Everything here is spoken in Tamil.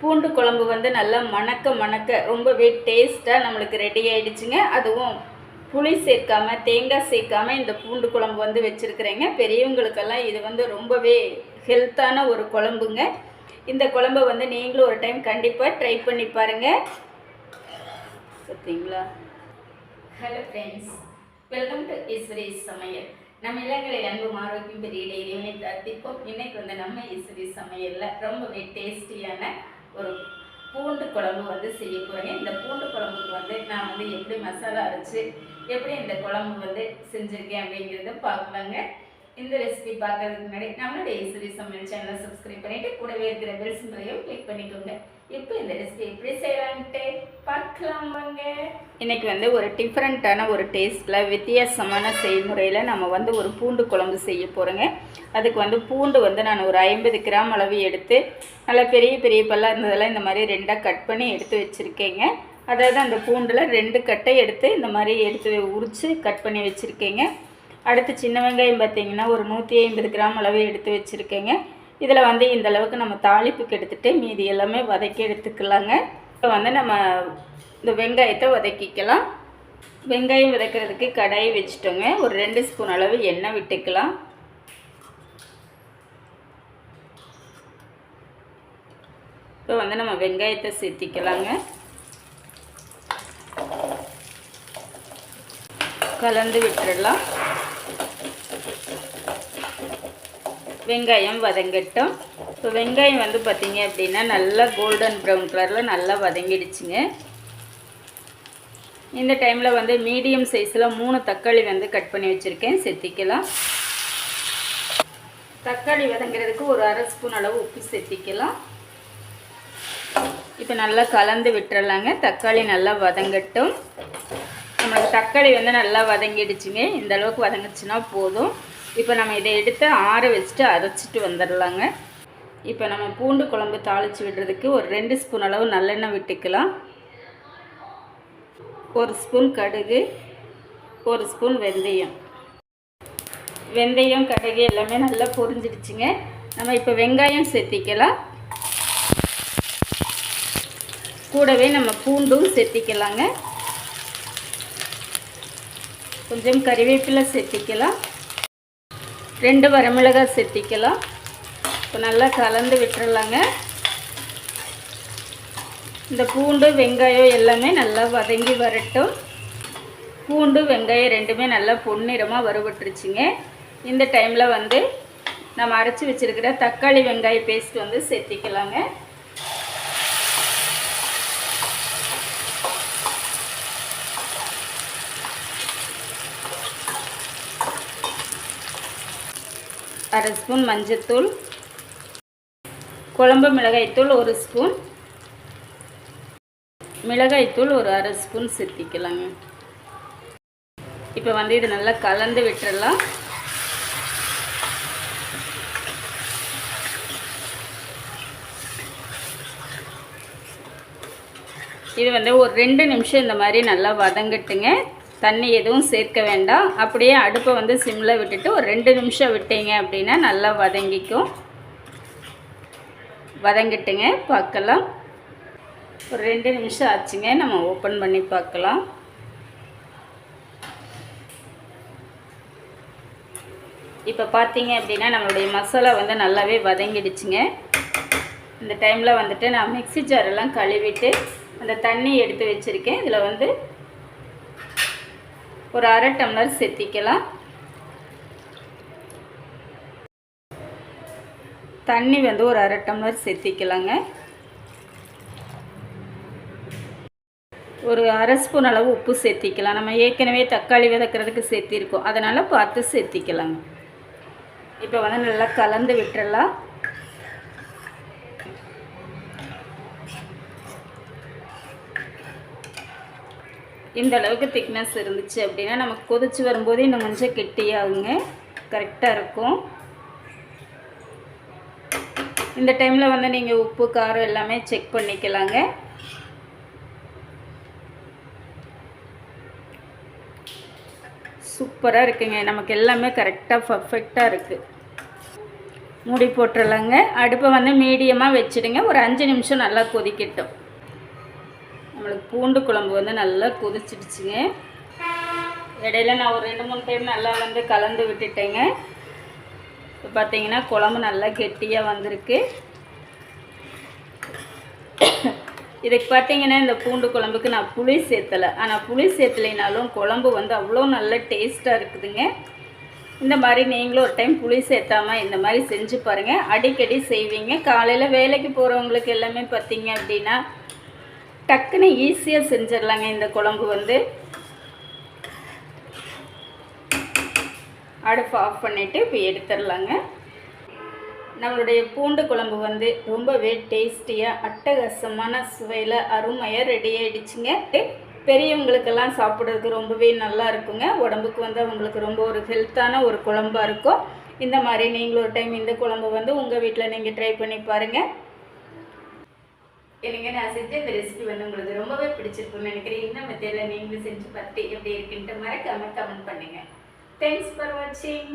பூண்டு குழம்பு வந்து நல்லா மணக்க மணக்க ரொம்பவே டேஸ்ட்டாக நம்மளுக்கு ரெடி ஆகிடுச்சுங்க அதுவும் புளி சேர்க்காம தேங்காய் சேர்க்காம இந்த பூண்டு குழம்பு வந்து வச்சுருக்குறேங்க. பெரியவங்களுக்கெல்லாம் இது வந்து ரொம்பவே ஹெல்த்தான ஒரு குழம்புங்க. இந்த குழம்பை வந்து நீங்களும் ஒரு டைம் கண்டிப்பாக ட்ரை பண்ணி பாருங்கள் பார்த்தீங்களா hello friends welcome to Eswari's சமையல் நம்ம இளங்களை அன்பும் ஆரோக்கியம் பெரிய இறைவனை பிரார்த்திப்போம். இன்னைக்கு வந்து நம்ம ஈஸ்வரி சமையலில் ரொம்பவே டேஸ்டியான ஒரு பூண்டு குழம்பு வந்து செய்ய போகிறேங்க இந்த பூண்டு குழம்புக்கு வந்து நான் வந்து எப்படி மசாலா அரைச்சி எப்படி இந்த குழம்பு வந்து செஞ்சுருக்கேன் அப்படிங்கிறத பார்க்கலாங்க. இந்த ரெசிபி பார்க்கறதுக்கு முன்னாடி நம்மளுடைய இசுரி சமையல் சேனலை சப்ஸ்கிரைப் பண்ணிவிட்டு கூடவே இருக்கிற பெல் சிம்பிளையும் கிளிக் பண்ணிக்கோங்க. இப்போ இந்த ரெசிபி எப்படி இன்றைக்கி இன்னைக்கு வந்து ஒரு டிஃப்ரெண்ட்டான ஒரு டேஸ்ட்டில் வித்தியாசமான செய்முறையில் நம்ம வந்து ஒரு பூண்டு குழம்பு செய்ய போகிறோங்க அதுக்கு வந்து பூண்டு வந்து நான் ஒரு ஐம்பது கிராம் அளவு எடுத்து நல்லா பெரிய பெரிய பல்லாக இருந்ததெல்லாம் இந்த மாதிரி ரெண்டாக கட் பண்ணி எடுத்து வச்சுருக்கேங்க. அதாவது அந்த பூண்டில் ரெண்டு கட்டை எடுத்து இந்த மாதிரி எடுத்து உரித்து கட் பண்ணி வச்சுருக்கேங்க. அடுத்து சின்ன வெங்காயம் பார்த்திங்கன்னா ஒரு நூற்றி ஐம்பது கிராம் அளவு எடுத்து வச்சுருக்கேங்க. இதில் வந்து இந்த அளவுக்கு நம்ம தாளிப்புக்கு எடுத்துகிட்டு மீதி எல்லாமே வதக்கி எடுத்துக்கலாங்க. இப்போ வந்து நம்ம இந்த வெங்காயத்தை வதக்கிக்கலாம். வெங்காயம் வதக்கிறதுக்கு கடாயை வச்சுட்டோங்க. ஒரு ரெண்டு ஸ்பூன் அளவு எண்ணெய் விட்டுக்கலாம். இப்போ வந்து நம்ம வெங்காயத்தை சேர்த்திக்கலாங்க. கலந்து விட்டுடலாம். வெங்காயம் வதங்கட்டும். இப்போ வெங்காயம் வந்து பார்த்திங்க அப்படின்னா நல்லா கோல்டன் ப்ரௌன் கலரில் நல்லா வதங்கிடுச்சுங்க. இந்த டைமில் வந்து மீடியம் சைஸில் மூணு தக்காளி வந்து கட் பண்ணி வச்சுருக்கேன். செத்திக்கலாம். தக்காளி வதங்கிறதுக்கு ஒரு அரை ஸ்பூன் அளவு உப்பு செத்திக்கலாம். இப்போ நல்லா கலந்து விட்டுறலாங்க. தக்காளி நல்லா வதங்கட்டும். நம்மளுக்கு தக்காளி வந்து நல்லா வதங்கிடுச்சுங்க. இந்த அளவுக்கு வதங்கிச்சுன்னா போதும். இப்போ நம்ம இதை எடுத்து ஆற வச்சுட்டு அரைச்சிட்டு வந்துடலாங்க. இப்போ நம்ம பூண்டு குழம்பு தாளித்து விடுறதுக்கு ஒரு ரெண்டு ஸ்பூன் அளவு நல்லெண்ணெய் விட்டுக்கலாம். ஒரு ஸ்பூன் கடுகு ஒரு ஸ்பூன் வெந்தயம். வெந்தயம் கடுகு எல்லாமே நல்லா பொரிஞ்சிடுச்சுங்க. நம்ம இப்போ வெங்காயம் சேர்த்திக்கலாம். கூடவே நம்ம பூண்டும் சேர்த்திக்கலாங்க. கொஞ்சம் கறிவேப்பிலை சேர்த்திக்கலாம். ரெண்டு வரமிளகாய் சேர்த்திக்கலாம். இப்போ நல்லா கலந்து விட்டுறலாங்க. இந்த பூண்டு வெங்காயம் எல்லாமே நல்லா வதங்கி வரட்டும். பூண்டு வெங்காயம் ரெண்டுமே நல்லா பொன்னிறமாக வறுபட்டுருச்சுங்க. இந்த டைமில் வந்து நம்ம அரைச்சி வச்சுருக்கிற தக்காளி வெங்காய பேஸ்ட் வந்து சேர்த்திக்கலாங்க. அரை ஸ்பூன் மஞ்சத்தூள் குழம்பு மிளகாய்த்தூள் ஒரு ஸ்பூன் மிளகாய்த்தூள் ஒரு அரை ஸ்பூன் சேர்த்திக்கலாங்க இப்போ வந்து இது நல்லா கலந்து விட்டுறலாம். இது வந்து ஒரு ரெண்டு நிமிஷம் இந்த மாதிரி நல்லா வதங்கட்டுங்க. தண்ணி எதுவும் சேர்க்க வேண்டாம். அப்படியே அடுப்பை வந்து சிம்மில் விட்டுட்டு ஒரு ரெண்டு நிமிஷம் விட்டீங்க அப்படின்னா நல்லா வதங்கிக்கும். வதங்கிட்டுங்க பார்க்கலாம். ஒரு ரெண்டு நிமிஷம் ஆச்சுங்க. நம்ம ஓப்பன் பண்ணி பார்க்கலாம். இப்போ பார்த்தீங்க அப்படின்னா நம்மளுடைய மசாலா வந்து நல்லாவே வதங்கிடுச்சுங்க. இந்த டைமில் வந்துட்டு நான் மிக்சி ஜாரெல்லாம் கழுவிட்டு அந்த தண்ணி எடுத்து வச்சுருக்கேன். இதில் வந்து ஒரு அரை டம்ளர் செத்திக்கலாம். தண்ணி வந்து ஒரு அரை டம்ளர் செத்திக்கலாங்க. ஒரு அரை ஸ்பூன் அளவு உப்பு சேர்த்திக்கலாம். நம்ம ஏற்கனவே தக்காளி விதக்கிறதுக்கு சேர்த்திருக்கோம். அதனால் பார்த்து சேர்த்திக்கலாங்க. இப்போ வந்து நல்லா கலந்து விட்டுறலாம். இந்த அளவுக்கு திக்னஸ் இருந்துச்சு அப்படின்னா நமக்கு கொதிச்சு வரும்போது இன்னும் கொஞ்சம் கெட்டியாகுங்க. கரெக்டாக இருக்கும். இந்த டைமில் வந்து நீங்கள் உப்பு காரம் எல்லாமே செக் பண்ணிக்கலாங்க. சூப்பராக இருக்குங்க. நமக்கு எல்லாமே கரெக்டாக பர்ஃபெக்டாக இருக்குது மூடி போட்டுடலாங்க அடுப்பை வந்து மீடியமாக வச்சுடுங்க. ஒரு அஞ்சு நிமிஷம் நல்லா கொதிக்கட்டும். நம்மளுக்கு பூண்டு குழம்பு வந்து நல்லா கொதிச்சிடுச்சுங்க. இடையில நான் ஒரு ரெண்டு மூணு டைம் நல்லா வந்து கலந்து விட்டுட்டேங்க. இப்போ பார்த்தீங்கன்னா குழம்பு நல்லா கெட்டியாக வந்திருக்கு. இதுக்கு பார்த்தீங்கன்னா இந்த பூண்டு குழம்புக்கு நான் புளி சேர்த்தலை ஆனால் புளி சேர்த்தலைனாலும் குழம்பு வந்து அவ்வளோ நல்ல டேஸ்ட்டாக இருக்குதுங்க. இந்த மாதிரி நீங்களும் ஒரு டைம் புளி சேர்த்தாமல் இந்த மாதிரி செஞ்சு பாருங்கள் அடிக்கடி செய்வீங்க. காலையில் வேலைக்கு போகிறவங்களுக்கு எல்லாமே பார்த்தீங்க அப்படின்னா டக்குன்னு ஈஸியாக செஞ்சிடலாங்க இந்த குழம்பு வந்து. அடுப்பு ஆஃப் பண்ணிவிட்டு இப்போ எடுத்துடலாங்க. நம்மளுடைய பூண்டு குழம்பு வந்து ரொம்பவே டேஸ்டியாக அட்டகாசமான சுவையில் அருமையாக ரெடி ஆகிடுச்சுங்க பெரியவங்களுக்கெல்லாம் சாப்பிட்றதுக்கு ரொம்பவே நல்லா இருக்குங்க. உடம்புக்கு வந்து அவங்களுக்கு ரொம்ப ஒரு ஹெல்த்தான ஒரு குழம்பா இருக்கும். இந்த மாதிரி நீங்களும் ஒரு டைம் இந்த குழம்பு வந்து உங்கள் வீட்டில் நீங்கள் ட்ரை பண்ணி பாருங்கள் எனக்கு நான் செஞ்ச இந்த ரெசிபி வந்து உங்களுக்கு ரொம்பவே பிடிச்சிருக்குன்னு நினைக்கிறேன். இந்த மெத்தேடில் நீங்களும் செஞ்சு பார்த்து எப்படி இருக்குன்ட்டு மறக்காம கமெண்ட் பண்ணுங்கள் தேங்க்ஸ் ஃபார் வாட்சிங்